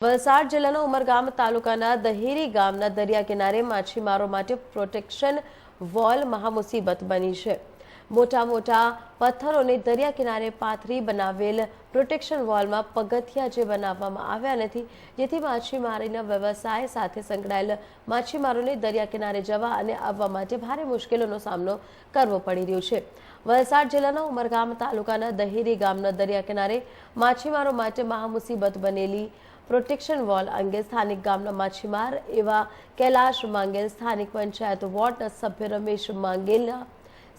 વલસાડ જિલ્લાના ઉમરગામ તાલુકાના દહેરી ગામના દરિયા કિનારે માછીમારો માટે પ્રોટેક્શન વોલ મહામુસીબત બની છે. મોટા મોટા પથ્થરોને દરિયા કિનારે પાથરી બનાવેલ પ્રોટેક્શન વોલમાં પગથિયા જે બનાવવામાં આવ્યા નથી, જેથી માછીમારીના વ્યવસાય સાથે સંકળાયેલ માછીમારોને દરિયા કિનારે જવા અને આવવા માટે ભારે મુશ્કેલીનો સામનો કરવો પડી રહ્યો છે. વલસાડ જિલ્લાના ઉમરગામ તાલુકાના દહેરી ગામના દરિયા કિનારે માછીમારો માટે મહામુસીબત બનેલી પ્રોટેક્શન વોલ અંગે સ્થાનિક ગામના માછીમાર એવા કૈલાશ માંગેલ, સ્થાનિક પંચાયત વોર્ડના સભ્ય રમેશ માંગેલના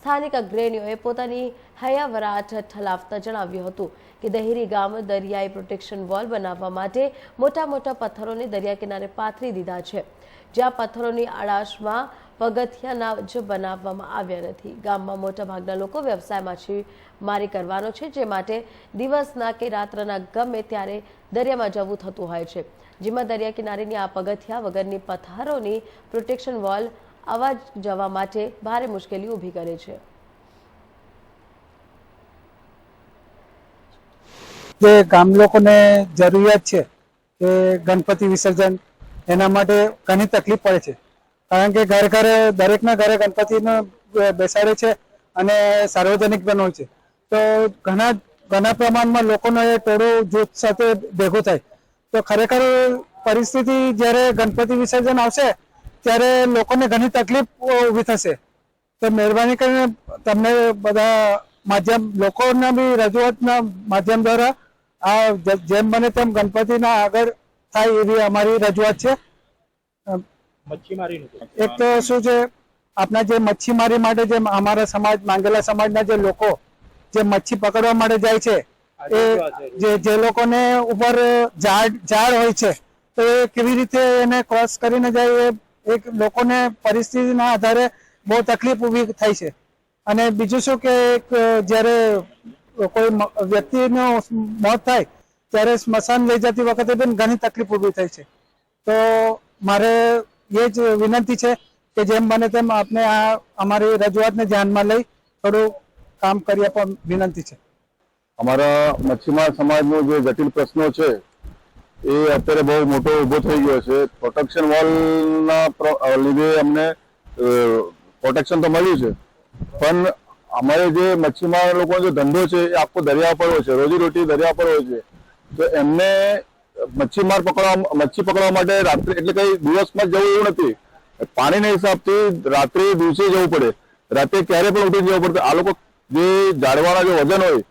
સ્થાનિક અગ્રણીઓએ પોતાની હયાવરાટ ઠલાવતા જણાવ્યું હતું કે દહેરી ગામ દરિયાઈ પ્રોટેક્શન વોલ બનાવવા માટે મોટા મોટા પથ્થરોને દરિયા કિનારે પાથરી દીધા છે. જ્યાં પથ્થરોની આડાશમાં પગથિયાના જ બનાવવામાં આવ્યા નથી. ગામમાં મોટાભાગના લોકો વ્યવસાય માછીમારી કરવાનો છે, જે માટે દિવસના કે રાત્રના ગમે ત્યારે દરિયામાં જવું થતું હોય છે. જેમાં દરિયા કિનારેની આ પગથિયા વગરની પથારોની પ્રોટેક્શન વોલ આવા જવા માટે ભારે મુશ્કેલી ઊભી કરે છે. જે ગામ લોકોને જરૂરિયાત છે કે ગણપતિ વિસર્જન એના માટે ઘણી તકલીફ પડે છે. કારણ કે ઘરે ઘરે, દરેકના ઘરે ગણપતિને બેસાડે છે અને સાર્વજનિક હોય છે. તો ઘણા ઘણા પ્રમાણમાં લોકોનો એ ટોળો જૂથ સાથે ભેગું થાય. તો ખરેખર પરિસ્થિતિ જ્યારે ગણપતિ વિસર્જન આવશે, ત્યારે લોકોને ઘણી તકલીફ ઊભી થશે. તો મહેરબાની કરીને તમને બધા માધ્યમ, લોકોના બી રજૂઆતના માધ્યમ દ્વારા આ જેમ બને તેમ ગણપતિના આગળ થાય એવી અમારી રજૂઆત છે. મચ્છીમારીનું એક તો શું છે આપણા જે મચ્છીમારી માટે જે અમારા સમાજ માંગેલા સમાજના જે લોકો જે મચ્છી પકડવા માટે જાય છે એ જે જે લોકોને ઉપર ઝાડ ઝાડ હોય છે તો એ કેવી રીતે એને ક્રોસ કરીને જાય એ એક લોકોને પરિસ્થિતિના આધારે બહુ તકલીફ ઊભી થાય છે. અને બીજું શું કે એક જ્યારે કોઈ વ્યક્તિનો વ્યક્તિનું મોત થાય ત્યારે સ્મશાન લઈ જતી વખતે પણ ઘણી તકલીફ ઊભી થાય છે. તો મારે એ જ વિનંતી છે કે જેમ બને તેમ આપણે આ અમારી રજૂઆતને ધ્યાનમાં લઈ થોડું કામ કરી આપવા વિનંતી છે. અમારા મચ્છીમાર સમાજનો જે જટિલ પ્રશ્નો છે, એ અત્યારે બહુ મોટો ઊભો થઈ ગયો છે. પ્રોટેક્શન વોલના લીધે અમને પ્રોટેક્શન તો મળ્યું છે, પણ અમારે જે મચ્છીમાર લોકોનો જે ધંધો છે, એ આખો દરિયા પર હોય છે, રોજીરોટી દરિયા પર હોય છે. તો એમને મચ્છીમાર પકડવા મચ્છી પકડવા માટે રાત્રે, એટલે કઈ દિવસમાં જવું એવું નથી. પાણીના હિસાબથી રાત્રે દિવસે જવું પડે. રાતે ક્યારે પણ ઉઠી જવું પડે. આ લોકો જે જાળવાના જે વજન હોય,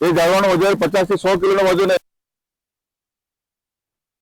એ જાળવાનું વજન પચાસથી સો કિલોનું વજન